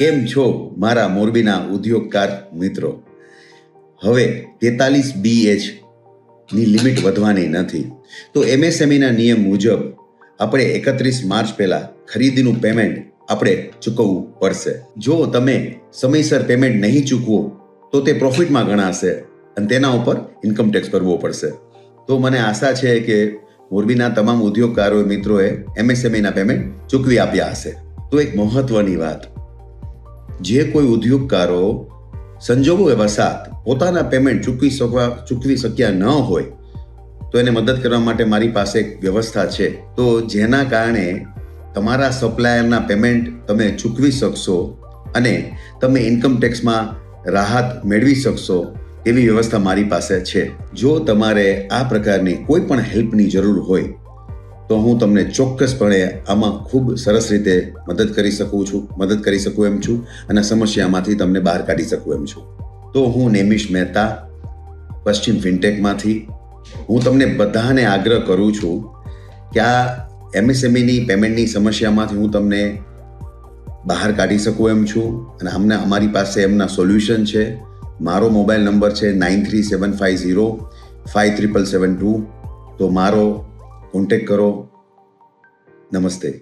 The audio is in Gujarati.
કેમ છો મારા મોરબીના ઉદ્યોગકાર મિત્રો? હવે તેતાલીસ બીએચની લિમિટ વધવાની નથી. તો એમએસએમઈના નિયમ મુજબ આપણે એકત્રીસ માર્ચ પહેલા ખરીદીનું પેમેન્ટ આપણે ચૂકવવું પડશે. જો તમે સમયસર પેમેન્ટ નહીં ચૂકવો, તો તે પ્રોફિટમાં ગણાશે અને તેના ઉપર ઇન્કમ ટેક્સ ભરવો પડશે. તો મને આશા છે કે મોરબીના તમામ ઉદ્યોગકારો મિત્રોએ એમએસએમઈના પેમેન્ટ ચૂકવી આપ્યા હશે. તો એક મહત્વની વાત. જે કોઈ ઉદ્યોગકારો, સંજોગો વસાત પોતાના પેમેન્ટ ચૂકવી શકવા, ચૂકવી શક્યા ન હોય, તો એને મદદ કરવા માટે મારી પાસે એક વ્યવસ્થા છે. તો જેના કારણે તમારા સપ્લાયરના પેમેન્ટ તમે ચૂકવી શકશો અને તમે ઇન્કમ ટેક્સમાં રાહત મેળવી શકશો એવી વ્યવસ્થા મારી પાસે છે. જો તમારે આ પ્રકારની કોઈ પણ હેલ્પની જરૂર હોય તો હું તમને ચોક્કસપણે આમાં ખૂબ સરસ રીતે મદદ કરી શકું છું, મદદ કરી શકું એમ છું અને સમસ્યામાંથી તમને બહાર કાઢી શકું એમ છું. તો હું નેમિશ મહેતા, પશ્ચિમ ફિનટેકમાંથી. હું તમને બધાને આગ્રહ કરું છું કે આ એમએસએમઈની પેમેન્ટની સમસ્યામાંથી હું તમને બહાર કાઢી શકું એમ છું અને અમને અમારી પાસે એમના સોલ્યુશન છે. મારો મોબાઈલ નંબર છે nine three seven five zero five triple seven two. તો મારો કોન્ટેક કરો. નમસ્તે.